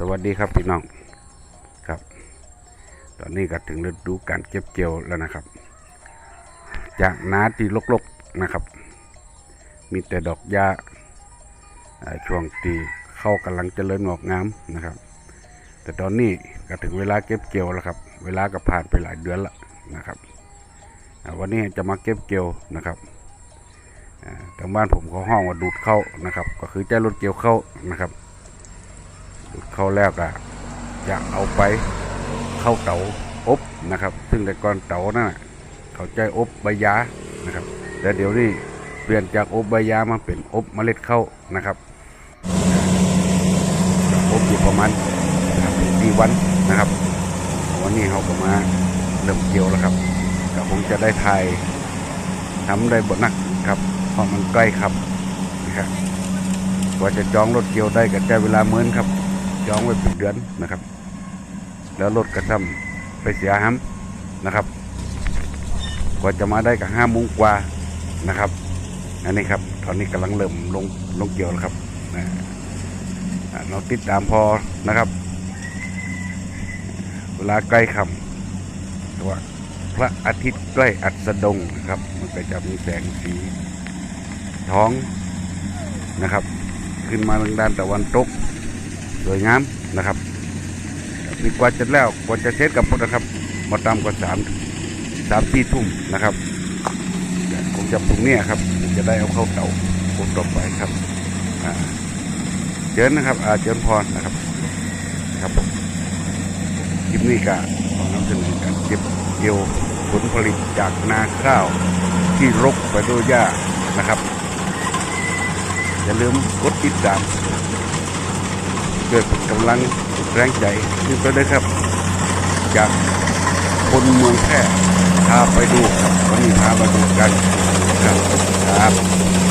สวัสดีครับพี่น้องครับ ตอนนี้ก็ถึงฤดูการเก็บเกี่ยวแล้วนะครับ จากนาที่ลกๆนะครับ มีแต่ดอกหญ้าช่วงตีเข้ากำลังเจริญงอกงามนะครับ แต่ตอนนี้ก็ถึงเวลาเก็บเกี่ยวแล้วครับ เวลาก็ผ่านไปหลายเดือนแล้วนะครับวันนี้จะมาเก็บเกี่ยวนะครับทางบ้านผมเขาห้องว่าดูดเข้านะครับ ก็คือใจรถเกี่ยวเข้านะครับ เขาแล้วก็จะเอาไปเข้าเตาอบนะครับ ซึ่งแต่ก่อนเตานั่นเขาใจอบใบยานะครับ แต่เดี๋ยวนี้เปลี่ยนจากอบใบยามาเป็นอบเมล็ดข้าวนะครับอบอยู่ประมาณสี่วันนะครับ วันนี้เขาก็มาเริ่มเกี่ยวแล้วครับก็คงจะได้ถ่ายทำได้บทนักครับ เพราะมันใกล้ครับนะครับกว่าจะจองรถเกี่ยวได้ก็ใช้เวลาเหมือนครับ จองไว้เป็นเดือนนะครับ แล้วรถกระทำไปเสียห้ำนะครับ กว่าจะมาได้กับห้าโมงกว่านะครับ อันนี้ครับ ตอนนี้กำลังเริ่มลงลงเกี่ยวแล้วครับนะเราติดตามพอนะครับ เวลาใกล้ค่ำตัวพระอาทิตย์ใกล้อัสดงนะครับ มันก็จะมีแสงสีท้องนะครับ ขึ้นมาทางด้านตะวันตก สวยงามนะครับมีกว่าจะแล้วกว่าจะเช็ดกับพวกนะครับ มาตามกว่าสามสามที่ทุ่มนะครับคงจะพรุ่งนี้ครับจะได้เอาเข้าเตาผมต่อไปครับเจิญนะครับอาเจิญพรนะครับครับผมคลิปนี้ก็ขอนำเสนอการเก็บเกี่ยวผลผลิตจากนาข้าวที่รกไปด้วยหญ้านะครับ อย่าลืมกดติดตาม เกิดกำลังแรงใจนี่ก็ได้ครับ จากคนเมืองแพร่พาไปดูครับวันนี้พามาดูกันครับครับ